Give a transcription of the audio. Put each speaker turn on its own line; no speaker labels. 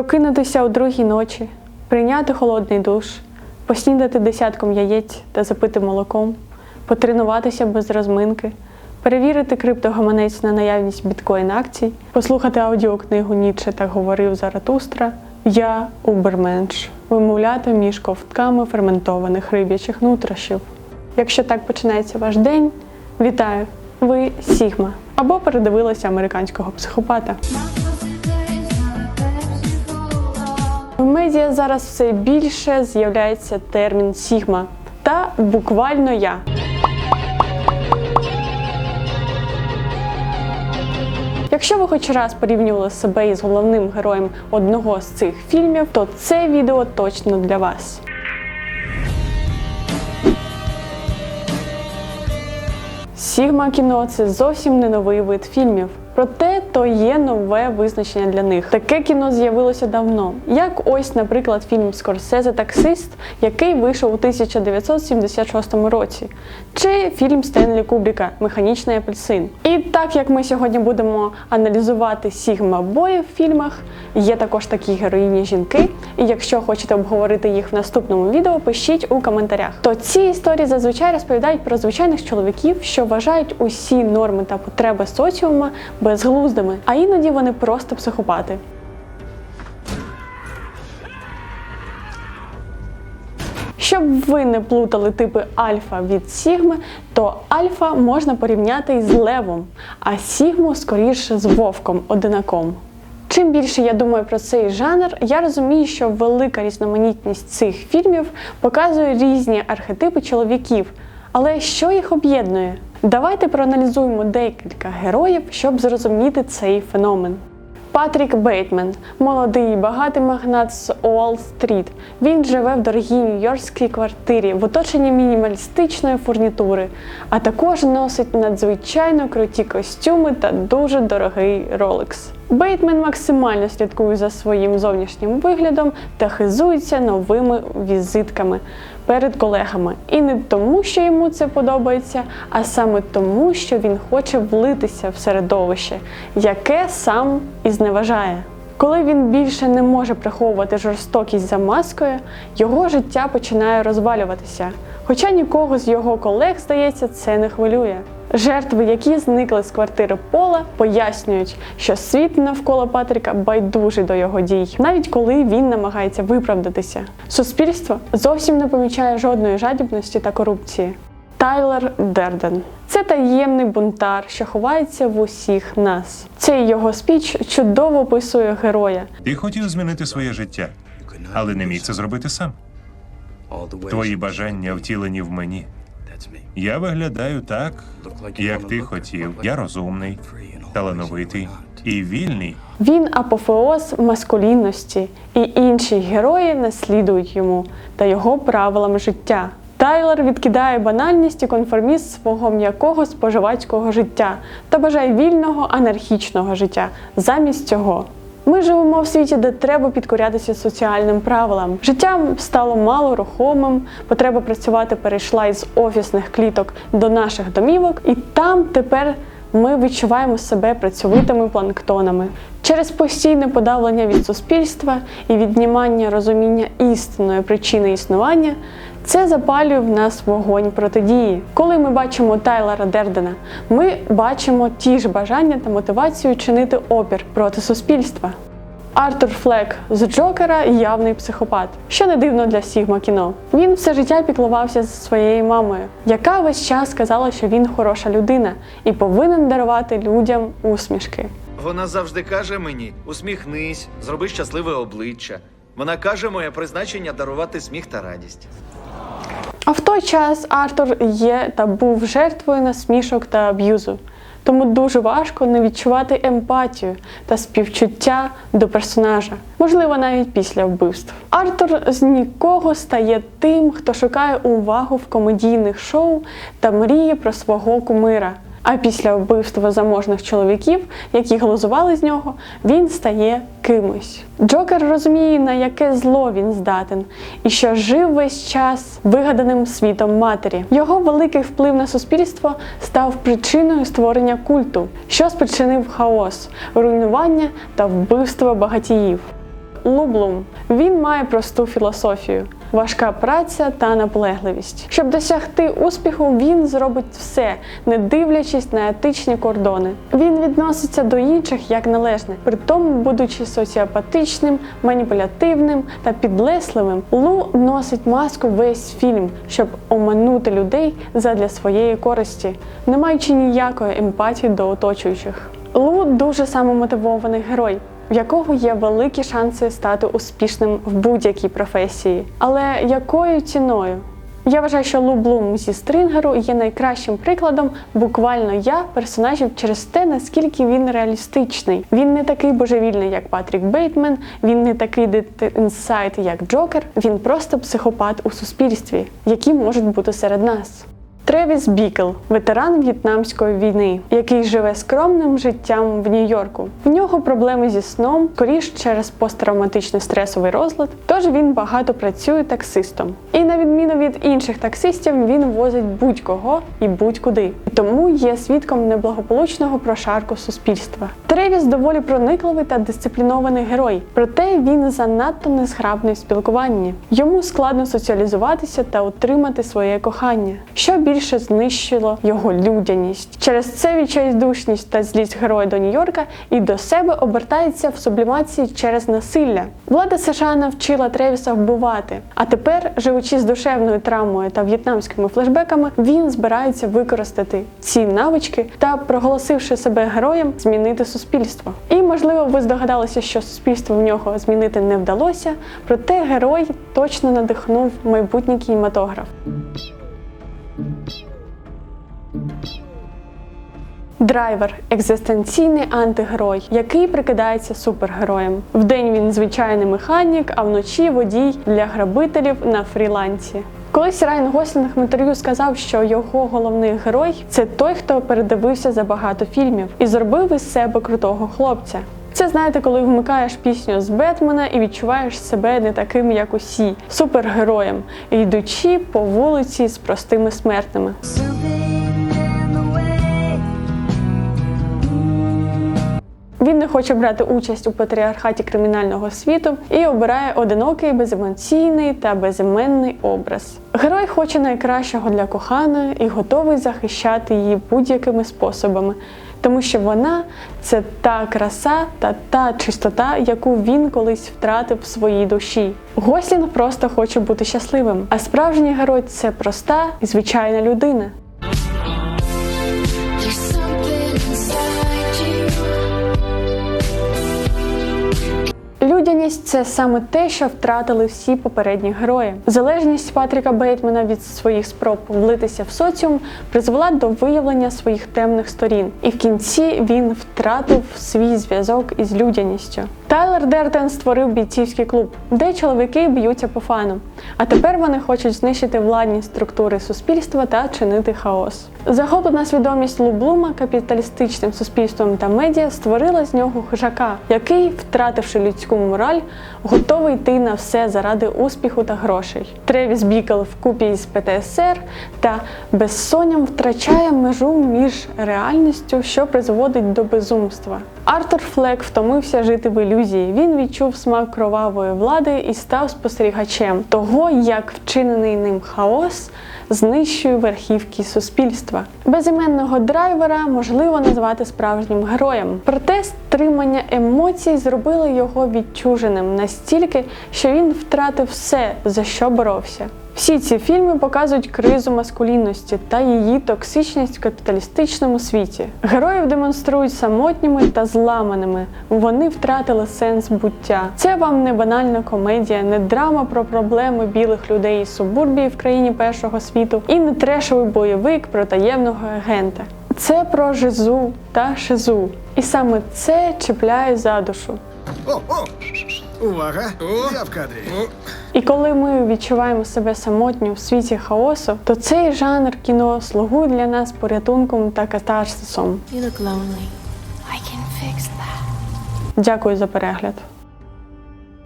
Прокинутися о другій ночі, прийняти холодний душ, поснідати десятком яєць та запити молоком, потренуватися без розминки, перевірити криптогаманець на наявність біткоін акцій, послухати аудіокнигу Ніче так говорив Заратустра. Я уберменш, вимовляти між ковтками ферментованих риб'ячих нутрощів. Якщо так починається ваш день, вітаю! Ви Сігма або передивилися американського психопата. В медіа зараз все більше з'являється термін Сігма та буквально я. Якщо ви хоч раз порівнювали себе із головним героєм одного з цих фільмів, то це відео точно для вас. Сігма кіно це зовсім не новий вид фільмів. Проте то є нове визначення для них. Таке кіно з'явилося давно, як ось, наприклад, фільм Скорсезе Таксист, який вийшов у 1976 році, чи фільм Стенлі Кубріка Механічний апельсин. І так як ми сьогодні будемо аналізувати сігма бої в фільмах, є також такі героїні жінки. І якщо хочете обговорити їх в наступному відео, пишіть у коментарях. То ці історії зазвичай розповідають про звичайних чоловіків, що вважають усі норми та потреби соціума безглуздими, а іноді вони просто психопати. Щоб ви не плутали типи альфа від сігми, то альфа можна порівняти із левом, а сігму скоріше з вовком одинаком. Чим більше я думаю про цей жанр, я розумію, що велика різноманітність цих фільмів показує різні архетипи чоловіків. Але що їх об'єднує? Давайте проаналізуємо декілька героїв, щоб зрозуміти цей феномен. Патрік Бейтмен молодий і багатий магнат з Уолл-стріт. Він живе в дорогій нью-йоркській квартирі в оточенні мінімалістичної фурнітури, а також носить надзвичайно круті костюми та дуже дорогий Rolex. Бейтмен максимально слідкує за своїм зовнішнім виглядом та хизується новими візитками перед колегами. І не тому, що йому це подобається, а саме тому, що він хоче влитися в середовище, яке сам і зневажає. Коли він більше не може приховувати жорстокість за маскою, його життя починає розвалюватися. Хоча нікого з його колег, здається, це не хвилює. Жертви, які зникли з квартири Пола, пояснюють, що світ навколо Патріка байдужий до його дій, навіть коли він намагається виправдатися. Суспільство зовсім не помічає жодної жадібності та корупції. Тайлер Дерден це таємний бунтар, що ховається в усіх нас. Цей його спіч чудово описує героя.
Ти хотів змінити своє життя, але не міг це зробити сам. Твої бажання втілені в мені. Я виглядаю так, як ти хотів. Я розумний, талановитий і вільний.
Він апофеоз маскулінності, і інші герої наслідують йому та його правилам життя. Тайлер відкидає банальність і конформізм свого м'якого споживацького життя та бажає вільного анархічного життя замість цього. Ми живемо в світі, де треба підкорятися соціальним правилам. Життя стало мало рухомим, потреба працювати перейшла із офісних кліток до наших домівок, і там тепер ми відчуваємо себе працьовитими планктонами. Через постійне подавлення від суспільства і віднімання розуміння істинної причини існування. Це запалює в нас вогонь протидії. Коли ми бачимо Тайлера Дердена, ми бачимо ті ж бажання та мотивацію чинити опір проти суспільства. Артур Флек з Джокера явний психопат, що не дивно для Сігма кіно. Він все життя піклувався зі своєю мамою, яка весь час сказала, що він хороша людина і повинен дарувати людям усмішки.
Вона завжди каже мені: усміхнись, зроби щасливе обличчя. Вона каже, моє призначення дарувати сміх та радість.
А в той час Артур є та був жертвою насмішок та аб'юзу. Тому дуже важко не відчувати емпатію та співчуття до персонажа, можливо, навіть після вбивств. Артур з нікого стає тим, хто шукає увагу в комедійних шоу та мріє про свого кумира. А після вбивства заможних чоловіків, які глузували з нього, він стає кимось. Джокер розуміє, на яке зло він здатен, і що жив весь час вигаданим світом матері. Його великий вплив на суспільство став причиною створення культу, що спричинив хаос, руйнування та вбивство багатіїв. Лу Блум. Він має просту філософію. Важка праця та наполегливість. Щоб досягти успіху, він зробить все, не дивлячись на етичні кордони. Він відноситься до інших як належне, при тому будучи соціопатичним, маніпулятивним та підлесливим. Лу носить маску весь фільм, щоб оманути людей задля своєї користі, не маючи ніякої емпатії до оточуючих. Лу дуже самомотивований герой в якого є великі шанси стати успішним в будь-якій професії. Але якою ціною? Я вважаю, що Лу Блум зі Стрінгеру є найкращим прикладом буквально я персонажів через те, наскільки він реалістичний. Він не такий божевільний, як Патрік Бейтмен, він не такий інсайт, як Джокер. Він просто психопат у суспільстві, які можуть бути серед нас. Тревіс Бікл, ветеран В'єтнамської війни, який живе скромним життям в Нью-Йорку. В нього проблеми зі сном, скоріш через посттравматичний стресовий розлад, тож він багато працює таксистом. І на відміну від інших таксистів, він возить будь-кого і будь-куди. І тому є свідком неблагополучного прошарку суспільства. Тревіс доволі проникливий та дисциплінований герой, проте він занадто незграбний в спілкуванні. Йому складно соціалізуватися та утримати своє кохання, що більше знищило його людяність. Через це відчайдушність та злість героя до Нью-Йорка і до себе обертається в сублімації через насилля. Влада США навчила Тревіса вбивати, а тепер, живучи з душевною травмою та в'єтнамськими флешбеками, він збирається використати ці навички та, проголосивши себе героєм, змінити суспільство. І можливо, ви здогадалися, що суспільство в нього змінити не вдалося, проте герой точно надихнув майбутній кінематограф. Драйвер екзистенційний антигерой, який прикидається супергероєм. Вдень він звичайний механік, а вночі водій для грабителів на фрілансі. Колись Райан Гослінг в інтерв'ю сказав, що його головний герой це той, хто передивився за багато фільмів і зробив із себе крутого хлопця. Це знаєте, коли вмикаєш пісню з Бетмена і відчуваєш себе не таким, як усі, супергероєм, йдучи по вулиці з простими смертними. Він не хоче брати участь у патріархаті кримінального світу і обирає одинокий, беземоційний та безіменний образ. Герой хоче найкращого для коханої і готовий захищати її будь-якими способами, тому що вона це та краса та та чистота, яку він колись втратив в своїй душі. Гослінг просто хоче бути щасливим, а справжній герой це проста і звичайна людина. Людяність це саме те, що втратили всі попередні герої. Залежність Патріка Бейтмена від своїх спроб влитися в соціум призвела до виявлення своїх темних сторін, і в кінці він втратив свій зв'язок із людяністю. Тайлер Дертен створив бійцівський клуб, де чоловіки б'ються по фану. А тепер вони хочуть знищити владні структури суспільства та чинити хаос. Захоплена свідомість Лу Блума капіталістичним суспільством та медіа створила з нього хижака, який, втративши людську мораль, готовий йти на все заради успіху та грошей. Тревіс Бікл вкупі із ПТСР та безсонням втрачає межу між реальністю, що призводить до безумства. Артур Флек втомився жити в ілюзії. Він відчув смак кровавої влади і став спостерігачем того, як вчинений ним хаос знищує верхівки суспільства. Безіменного драйвера можливо назвати справжнім героєм. Проте стримання емоцій зробило його відчуженим настільки, що він втратив все, за що боровся. Всі ці фільми показують кризу маскулінності та її токсичність в капіталістичному світі. Героїв демонструють самотніми та зламаними. Вони втратили сенс буття. Це вам не банальна комедія, не драма про проблеми білих людей із субурбії в країні першого світу і не трешовий бойовик про таємного агента. Це про жизу та шизу. І саме це чіпляє за душу.
О, о! Увага! Я в кадрі.
І коли ми відчуваємо себе самотньо в світі хаосу, то цей жанр кіно слугує для нас порятунком та катарсисом.
You look lonely. I can fix that.
Дякую за перегляд.